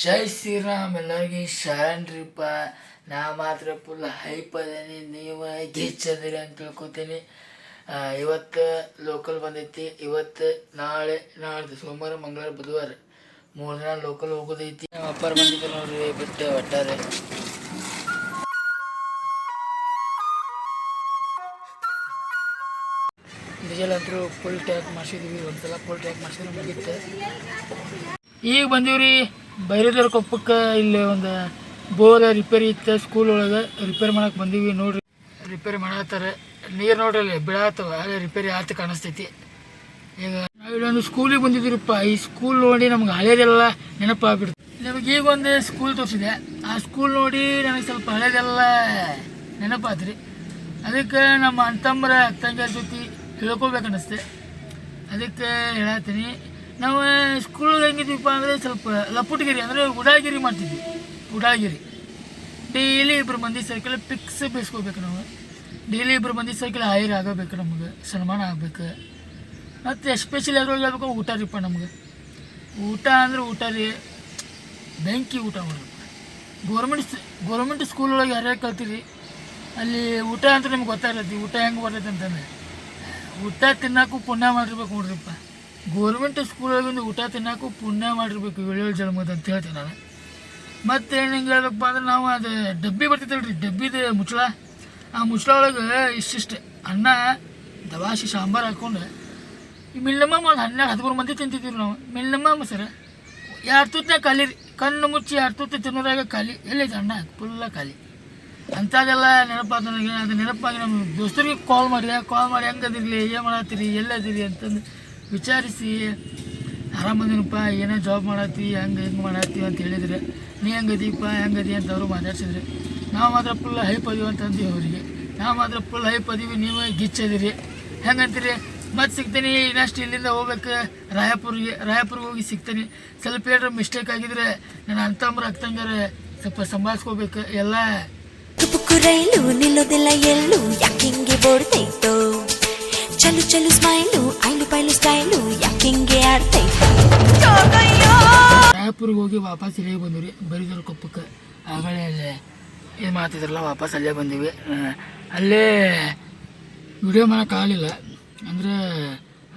ಜೈ ಶ್ರೀರಾಮ್, ಎಲ್ಲರಿಗೆ ಶರಣ್ರಿಪ್ಪ ನಾ ಮಾತ್ರ ಫುಲ್ ಹೈಪ್ ಅದೇನಿ, ನೀವು ಗೆಚ್ಚದಿರಿ ಅಂತ ತಿಳ್ಕೊತೀನಿ. ಇವತ್ತು ಲೋಕಲ್ ಬಂದೈತಿ. ಇವತ್ತು ನಾಳೆ ನಾಳೆ ಸೋಮವಾರ, ಮಂಗಳವಾರ, ಬುಧವಾರ. ಮೂರು ದಿನ ಲೋಕಲ್ ಹೋಗೋದೈತಿ. ನಮ್ಮ ಅಪ್ಪಾರ ಬಂದಿದ್ರು ನೋಡ್ರಿ, ಬಿಟ್ಟು ಒಟ್ಟಾರೆ. ಡೀಸೆಲ್ ಅಂತೂ ಫುಲ್ ಟ್ಯಾಕ್ ಮಾಡಿಸಿದ್ವಿ. ಒಂದ್ಸಲ ಫುಲ್ ಟ್ಯಾಕ್ ಮಾಡಿಸಿದ್ರೆ ಮುಗಿತ್ತೆ ಈಗ ಬಂದೀವ್ರಿ. ಬೈರದವ್ರ ಕೊಪ್ಪಕ್ಕೆ ಇಲ್ಲಿ ಒಂದು ಬೋರ್ ರಿಪೇರಿ ಇತ್ತು ಸ್ಕೂಲ್ ಒಳಗೆ ರಿಪೇರಿ ಮಾಡಕ್ಕೆ ಬಂದೀವಿ ನೋಡ್ರಿ. ರಿಪೇರಿ ಮಾಡತ್ತಾರೆ. ನೀರು ನೋಡ್ರಿ ಅಲ್ಲಿ ಬಿಡಾತ್ತವ ಅಲ್ಲೇ ರಿಪೇರಿ ಆತ ಕಾಣಿಸ್ತೈತಿ. ಈಗ ನಾವು ಇಲ್ಲೊಂದು ಸ್ಕೂಲಿಗೆ ಬಂದಿದ್ದೀರಪ್ಪ. ಈ ಸ್ಕೂಲ್ ನೋಡಿ ನಮ್ಗೆ ಹಳೇದೆಲ್ಲ ನೆನಪಾಗ್ಬಿಡ್ತು. ನಮಗೆ ಈಗ ಒಂದು ಸ್ಕೂಲ್ ತೋರಿಸಿದೆ. ಆ ಸ್ಕೂಲ್ ನೋಡಿ ನನಗೆ ಸ್ವಲ್ಪ ಹಳೇದೆಲ್ಲ ನೆನಪಾತ್ರಿ. ಅದಕ್ಕೆ ನಮ್ಮ ಅಂತಂಬರ ತಂಗಿಯರ ಜೊತೆ ಅನ್ನಿಸ್ತೆ ಅದಕ್ಕೆ ಹೇಳತ್ತೀನಿ ನಾವು ಸ್ಕೂಲ್ ಹೆಂಗಿದ್ವಿಪ್ಪ ಅಂದರೆ ಸ್ವಲ್ಪ ಲಪುಟಗಿರಿ ಅಂದರೆ ಉಡಾಗಿರಿ ಮಾಡ್ತಿದ್ವಿ. ಉಡಾಗಿರಿ ಡೈಲಿ ಇಬ್ಬರು ಮಂದಿ ಸೈಕಲ್ ಪಿಕ್ಸ್ ಬೇಯಿಸ್ಕೋಬೇಕು ನಾವು. ಡೈಲಿ ಇಬ್ಬರು ಮಂದಿ ಸೈಕಲ್ ಹೈರ್ ಆಗಬೇಕು ನಮಗೆ, ಸನ್ಮಾನ ಆಗಬೇಕು. ಮತ್ತು ಎಸ್ಪೆಷಲಿ ಅದ್ರೊಳಗೆ ಹೇಳ್ಬೇಕು ಊಟ ರೀಪ್ಪ ನಮ್ಗೆ. ಊಟ ಅಂದ್ರೆ ಊಟ ರೀ, ಬೆಂಕಿ ಊಟ ಮಾಡೋದು ಗೌರ್ಮೆಂಟ್ ಗೌರ್ಮೆಂಟ್ ಸ್ಕೂಲ್ ಒಳಗೆ ಯಾರ್ಯಾರು ಕಲ್ತೀರಿ, ಅಲ್ಲಿ ಊಟ ಅಂತ ನಿಮ್ಗೆ ಗೊತ್ತಾಗತ್ತೈತಿ ಊಟ ಹೆಂಗೆ ಬರ್ತೈತೆ ಊಟ ತಿನ್ನಕ್ಕೂ ಪುಣ್ಯ ಮಾಡಿರ್ಬೇಕು ನೋಡ್ರಿಪ್ಪ ಗೋರ್ಮೆಂಟ್ ಸ್ಕೂಲೊಳಗಿಂದ ಊಟ ತಿನ್ನಕ್ಕೂ ಪುಣ್ಯ ಮಾಡಿರ್ಬೇಕು ಏಳೇಳು ಜನ್ಮದ ಅಂತ ಹೇಳ್ತೀನಿ ನಾನು. ಮತ್ತೆ ಹಿಂಗೆ ಹೇಳ್ಬೇಕಪ್ಪ ಅಂದ್ರೆ ನಾವು ಅದು ಡಬ್ಬಿ ಬರ್ತೈತಲ್ರಿ ಡಬ್ಬಿದ ಮುಚ್ಚಳ. ಆ ಮುಚ್ಚಳ ಒಳಗೆ ಇಷ್ಟಿಷ್ಟು. ಅನ್ನ ದವಾಸಿ ಸಾಂಬಾರು ಹಾಕ್ಕೊಂಡು. ಮಿಲ್ಲಮ್ಮ ಒಂದು ಹನ್ನೆರಡು, ಹದಿಮೂರು ಮಂದಿ ತಿಂತಿದ್ದೀವಿ ನಾವು. ಮಿಲ್ಲಮ್ಮ ಸರ್ ಎರಡು ತುತ್ತಿನ ಖಾಲಿ ರೀ. ಕಣ್ಣು ಮುಚ್ಚಿ ಎರಡು ತುತ್ತು ತಿನ್ನೋದಾಗ ಖಾಲಿ. ಎಲ್ಲೈತೆ ಅಣ್ಣ ಫುಲ್ಲ ಖಾಲಿ. ಅಂಥದ್ದೆಲ್ಲ ನೆನಪಾದ ನನಗೆ. ಅದು ನೆನಪಾಗಿ ನಮ್ಮ ದೋಸ್ತರಿಗೆ ಕಾಲ್ ಮಾಡಿ ಕಾಲ್ ಮಾಡಿ. ಹೆಂಗದಿರಲಿ? ಏನು ಮಾಡತ್ತೀರಿ? ಎಲ್ಲದಿರಿ ಅಂತಂದು ವಿಚಾರಿಸಿ ಆರಾಮದಿನಪ್ಪ ಏನೇ ಜಾಬ್ ಮಾಡತ್ತಿ ಹೆಂಗೆ ಹೆಂಗೆ ಮಾಡತ್ತಿ ಅಂತ ಹೇಳಿದ್ರೆ, ನೀ ಹೆಂಗದೀಪ ಹೆಂಗದಿ ಅಂತ ಅವರು ಮಾತಾಡ್ಸಿದ್ರು. ನಾವು ಮಾತ್ರ ಫುಲ್ ಹೈಪ್ ಅದೀವಿ ಅಂತ ಅವರಿಗೆ. ನಾವು ಮಾತ್ರ ಫುಲ್ ಹೈಪ್ ಅದೀವಿ, ನೀವು ಗಿಚ್ಚದಿರಿ ಹೆಂಗಂತೀರಿ? ಮತ್ತೆ ಸಿಗ್ತೀನಿ, ಇನ್ನಷ್ಟು ಇಲ್ಲಿಂದ ಹೋಗ್ಬೇಕು. ರಾಯಪುರಿಗೆ, ರಾಯಪುರ್ಗೆ ಹೋಗಿ ಸಿಗ್ತೀನಿ. ಸ್ವಲ್ಪ ಏನಾರು ಮಿಸ್ಟೇಕ್ ಆಗಿದ್ರೆ ನಾನು ಅಂತಂಬ್ರ ಅಕ್ತಂಗಾರೆ ಸ್ವಲ್ಪ ಸಂಭಾಳಿಸ್ಕೋಬೇಕು, ಎಲ್ಲ. ರೈಲು ನಿಲ್ಲೋದಿಲ್ಲ ಎಲ್ಲೂ ಯಾಕಿಂಗೆ ಬೋಡ್ತೈತೋ ಚಲು ಚಲು ಸ್ಮೈಲು ರಾಯಪುರ್ಗೆ ಹೋಗಿ ವಾಪಸ್ ಇಲ್ಲೇ ಬಂದ್ವಿ. ಬರೀದ್ರ ಕೊಪ್ಪಕ್ಕೆ. ಆಮೇಲೆ ಅಲ್ಲೇ ಏನು ಮಾಡ್ತಿದ್ರಲ್ಲ, ವಾಪಸ್ ಅಲ್ಲೇ ಬಂದೀವಿ. ಅಲ್ಲೇ ವಿಡಿಯೋ ಮಾಡೋಕ್ಕಾಗಲಿಲ್ಲ ಅಂದರೆ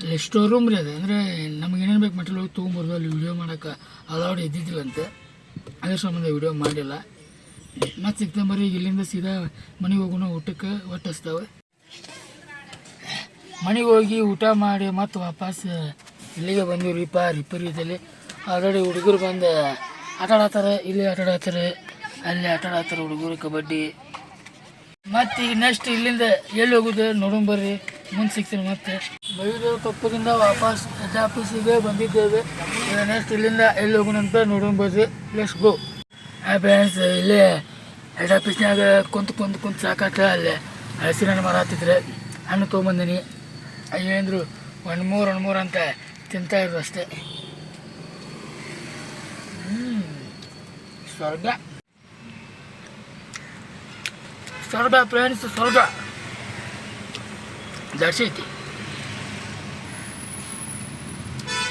ಅಲ್ಲಿ ಸ್ಟೋರ್ ರೂಮ್ ರೀ ಅದು. ಅಂದರೆ ನಮ್ಗೆ ಏನೇನು ಬೇಕು ಮೆಟೀರಿಯಲ್ ಹೋಗಿ ತೊಗೊಂಬರ್ದು, ಅಲ್ಲಿ ವಿಡಿಯೋ ಮಾಡೋಕೆ ಅಲೌಡ್ ಇದ್ದಿದ್ದಿಲ್ಲಂತೆ. ಅದ್ರ ಸಂಬಂಧ ವಿಡಿಯೋ ಮಾಡಿಲ್ಲ. ಮತ್ತು ಸಿಗ್ತಾ ಬರೀ ಈಗ ಇಲ್ಲಿಂದ ಸೀದಾ ಮನೆಗೆ ಹೋಗೋಣ, ಊಟಕ್ಕೆ ಒಟ್ಟು ಮನೆಗೆ ಹೋಗಿ ಊಟ ಮಾಡಿ ಮತ್ತು ವಾಪಸ್ ಇಲ್ಲಿಗೆ ಬಂದಿವ್ರಿಪ್ಪ ರಿಪೇರಿದಲ್ಲಿ ಆಲ್ರೆಡಿ ಹುಡುಗರು ಬಂದು ಆಟ ಆಡತ್ತಾರೆ ಇಲ್ಲಿ ಆಟ ಆಡತ್ತಾರೆ ಅಲ್ಲಿ ಆಟ ಆಡತ್ತಾರೆ ಹುಡುಗರು, ಕಬಡ್ಡಿ. ಮತ್ತೆ ಈಗ ನೆಕ್ಸ್ಟ್ ಇಲ್ಲಿಂದ ಎಲ್ಲಿ ಹೋಗುದು ನೋಡೋಣ ಬರ್ರಿ, ಮುಂದೆ ಸಿಗ್ತೀನಿ ಮತ್ತೆ. ಬೈದು ತಪ್ಪದಿಂದ ವಾಪಸ್ ಹೆಡ್ ಆಫೀಸಿಗೆ ಬಂದಿದ್ದೇವೆ. ನೆಕ್ಸ್ಟ್ ಇಲ್ಲಿಂದ ಎಲ್ಲಿ ಹೋಗೋಣ ಅಂತ ನೋಡೋಣ ಬರ್ರಿ ಲೆಟ್ಸ್ ಗೋ ಫ್ರೆಂಡ್ಸ್ ಇಲ್ಲೇ ಹೆಡ್ ಆಫೀಸ್ನಾಗ ಕುಂತು ಕುಂತು ಕುಂತು ಸಾಕಾತ ಅಲ್ಲೇ ಹಸಿರನ್ನು ಮಾರಾತಿದ್ರೆ. ಹಣ್ಣು ತೊಗೊಂಬಂದಿನಿ. ಅಯ್ಯೇಂದ್ರು ಒಂದು ಮೂರು ಒಂದು ಮೂರು ಅಂತ. ತಿಂತಾ ಇದ್ರು ಅಷ್ಟೇ. ಸ್ವರ್ಗ. ಸ್ವರ್ಗ ಫ್ರೆಂಡ್ಸ್ ಸ್ವರ್ಗ. ಜಾಸ್ತಿ ಐತಿ.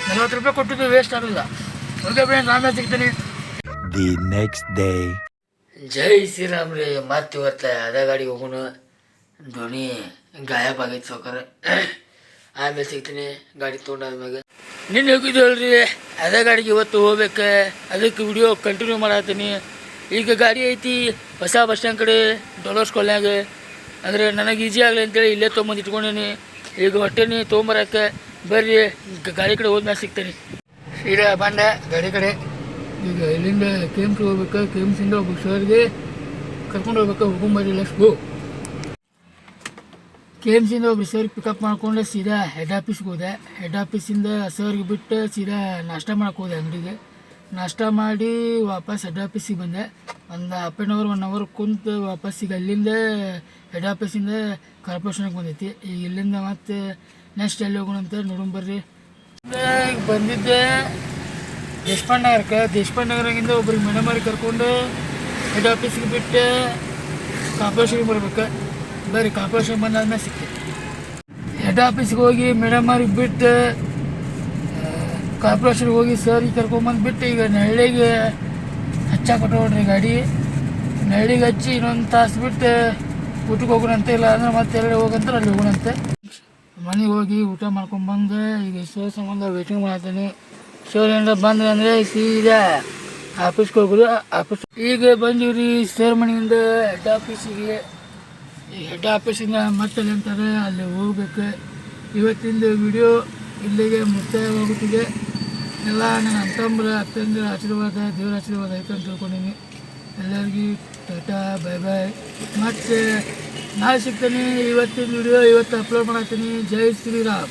ನಲ್ವತ್ತು ರೂಪಾಯಿ ಕೊಟ್ಟಿದ್ದು ವೇಸ್ಟ್ ಆಗಲ್ಲ ಸ್ವರ್ಗ ಫ್ರೆಂಡ್ಸ್ ಆಮೇಲೆ ಸಿಗ್ತೀನಿ. The next day Jai Shri Ram ರೀ ಮತ್ತೆ ಇವತ್ತು. ಅದೇ ಗಾಡಿಗೆ ಹೋಗೋಣ ಧ್ವನಿ ಗಾಯಬ್ ಆಗೈತೆ ಸೌಕರ ಆಮೇಲೆ ಸಿಗ್ತೀನಿ, ಗಾಡಿ ತೊಗೊಂಡಾದ್ಮ್ಯಾಗ ನಿನ್ನೆ ಹೋಗಿದ್ದೇವಲ್ರಿ ಅದೇ ಗಾಡಿಗೆ ಇವತ್ತು ಹೋಗ್ಬೇಕು. ಅದಕ್ಕೆ ವಿಡಿಯೋ ಕಂಟಿನ್ಯೂ ಮಾಡತ್ತೀನಿ ಈಗ ಗಾಡಿ ಐತಿ, ಹೊಸ ಬಸ್ ಸ್ಟ್ಯಾಂಡ್ ಕಡೆ, ಡಾಲರ್ಸ್ ಕೊಲ್ಯಾಗ ಅಂದರೆ ನನಗೆ ಈಜಿ ಆಗಲಿ ಅಂತೇಳಿ ಇಲ್ಲೇ ತೊಗೊಂಬಂದು ಇಟ್ಕೊಂಡೀನಿ. ಈಗ ಹೊಟ್ಟೆನಿ ತೊಗೊಂಬರಕ್ಕೆ ಬರ್ರಿ ಗಾಡಿ ಕಡೆ ಹೋದ್ಮೇಲೆ ಸಿಗ್ತೀನಿ. ಈಗ ಬಂದೆ, ಗಾಡಿ ಕಡೆ. ಈಗ ಇಲ್ಲಿಂದ ಕೆ ಎಂ ಸಿ ಹೋಗ್ಬೇಕು? ಕೆ ಎಂ ಸಿಂದ ಒಬ್ಬ ಸರ್ಗೆ ಕರ್ಕೊಂಡು ಹೋಗ್ಬೇಕು? ಹುಕುಂಬರಿ ಲೆಟ್ಸ್ ಗೋ ಕೆ ಎಂ ಸಿಂದ ಒಬ್ರು ಸರ್ ಪಿಕಪ್ ಮಾಡ್ಕೊಂಡು ಸೀದಾ ಹೆಡ್ ಆಫೀಸ್ಗೆ ಹೋದೆ. ಹೆಡ್ ಆಫೀಸಿಂದ ಸರ್ಗೆ ಬಿಟ್ಟು ಸೀದಾ ನಾಷ್ಟ ಮಾಡಕ್ಕೆ ಹೋದೆ ಅಂಗಡಿಗೆ. ನಾಷ್ಟ ಮಾಡಿ ವಾಪಸ್ ಹೆಡ್ ಆಫೀಸಿಗೆ ಬಂದೆ. ಒಂದು half an hour one hour ಕುಂತು ವಾಪಸ್ ಈಗ ಅಲ್ಲಿಂದ ಹೆಡ್ ಆಫೀಸಿಂದ ಕಾರ್ಪೊರೇಷನ್ಗೆ ಬಂದೈತಿ ಈಗ ಇಲ್ಲಿಂದ ಮತ್ತೆ ನೆಕ್ಸ್ಟ್ ಎಲ್ಲಿ ಹೋಗೋಣ ಅಂತ ನೋಡೋಣ ಬರ್ರಿ. ಈಗ ಬಂದಿದ್ದೆ ದೇಶಪಾಂಡ್ ನಗರಕ್ಕೆ. ದೇಶಪಾಂಡ್ ನಗರದಿಂದ ಒಬ್ರಿಗೆ ಮೇಡಮರಿಗೆ ಕರ್ಕೊಂಡು ಹೆಡ್ ಆಫೀಸಿಗೆ ಬಿಟ್ಟು ಕಾರ್ಪೊರೇಷನ್ಗೆ ಬರ್ಬೇಕು. ಬರ್ರಿ ಕಾರ್ಪೊರೇಷನ್ ಬಂದಾದ್ಮೇಲೆ ಮೇಲೆ ಹೆಡ್ ಆಫೀಸ್ಗೆ ಹೋಗಿ ಮೇಡಮ್ ಅವ್ರಿಗೆ ಬಿಟ್ಟು ಕಾರ್ಪೊರೇಷನ್ಗೆ ಹೋಗಿ ಸರ್ಗೆ ಕರ್ಕೊಂಬಂದು ಬಿಟ್ಟು ಈಗ ನಳ್ಳಿಗೆ ಹಚ್ಚಾಕೊಟ್ಟು ನೋಡ್ರಿ ಗಾಡಿ. ನಳ್ಳಿಗೆ ಹಚ್ಚಿ ಇನ್ನೊಂದು ತಾಸು ಬಿಟ್ಟು ಊಟಕ್ಕೆ ಹೋಗೋಣಂತೆ ಇಲ್ಲ ಅಂದ್ರೆ ಮತ್ತೆ ಎಲ್ಲೇ ಹೋಗಂತಾರೆ ಅಲ್ಲಿ ಹೋಗೋಣಂತೆ ಮನೆಗೆ ಹೋಗಿ ಊಟ ಮಾಡ್ಕೊಂಬಂದು ಈಗ ಶೋ ಸಂಬಂಧ ವೇಟಿಂಗ್ ಮಾಡ್ತೀನಿ. ಶೋ ಏನಾರ ಬಂದ್ರೆ ಅಂದರೆ ಸೀದಾ ಆಫೀಸ್ಗೆ ಹೋಗೋದು. ಆಫೀಸ್ ಈಗ ಬಂದೀವ್ರಿ ಸರ್ ಮನೆಯಿಂದ ಹೆಡ್ ಆಫೀಸಿಗೆ ಈ ಹೆಡ್ ಆಫೀಸಿಂದ ಮತ್ತೆ ಅಂತಾರೆ ಅಲ್ಲಿ ಹೋಗ್ಬೇಕು. ಇವತ್ತಿನ ವಿಡಿಯೋ ಇಲ್ಲಿಗೆ ಮುಕ್ತಾಯವಾಗುತ್ತಿದೆ. ಎಲ್ಲ ನನ್ನ ಅಂತಂಬ್ರ ಅತ್ತಂದಿರ ಆಶೀರ್ವಾದ, ದೇವರ ಆಶೀರ್ವಾದ ಐತೆ ಅಂತ ತಿಳ್ಕೊಂಡಿನಿ ಎಲ್ಲರಿಗೂ ಟಾಟಾ ಬಾಯ್ ಬಾಯ್ ಮತ್ತೆ ನಾಳೆ ಸಿಗ್ತೀನಿ. ಇವತ್ತಿನ ವಿಡಿಯೋ ಇವತ್ತು ಅಪ್ಲೋಡ್ ಮಾಡತ್ತೀನಿ ಜೈ ಶ್ರೀರಾಮ್.